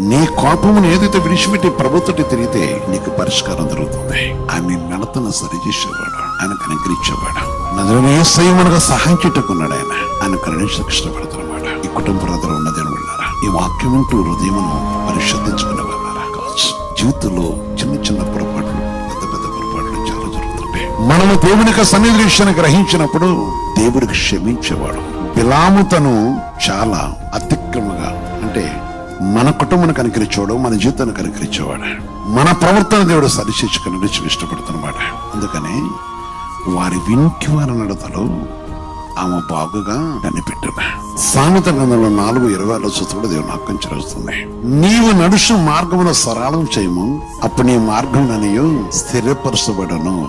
నీ కోపమును ఏదైతే విడిచిపెట్టి ప్రభుత్వం తిరిగితే నీకు పరిష్కారం దొరుకుతుంది. ఆయన నీ నడతను సరిచేసేవాడు ఆయన కనికరించేవాడు నదులని ఏసయ్యమునగా సహాయం చుట్టుకున్నాడు ఆయన. ఆయన కరుణించడానికి ఇష్టపడుతున్నాడు ఈ కుటుంబ రథలు ఉన్నది ఉన్నారా ఈ వాక్యం అంటూ హృదయమును పరిశుద్ధించుకునే వాళ్ళారా కావచ్చు. జీవితంలో చిన్న చిన్న పొరపాట్లు పెద్ద పెద్ద పొరపాట్లు చాలా జరుగుతుంటాయి. మనము దేవుని యొక్క సన్నిధి గ్రహించినప్పుడు దేవుడికి క్షమించేవాడు. బిలాము తను చాలా అతి మన కనికరించేవాడు మన జీవితాన్ని కనికరించేవాడు. మన ప్రవర్తన దేవుడు సరిచేసుకుని నడిచి ఇష్టపడుతున్నమాట. అందుకని వారి వింటి వారి నడతలు ఆమె బాగుగా కనిపెట్టిన సామెత గ్రంథంలో నాలుగు ఇరవై ఆరు కూడా దేవుని హక్కం చేస్తుంది నీవు నడుచు మార్గమును సరళం చేయము అప్పుడు నీ మార్గం నన్ను స్థిరపరచబడను.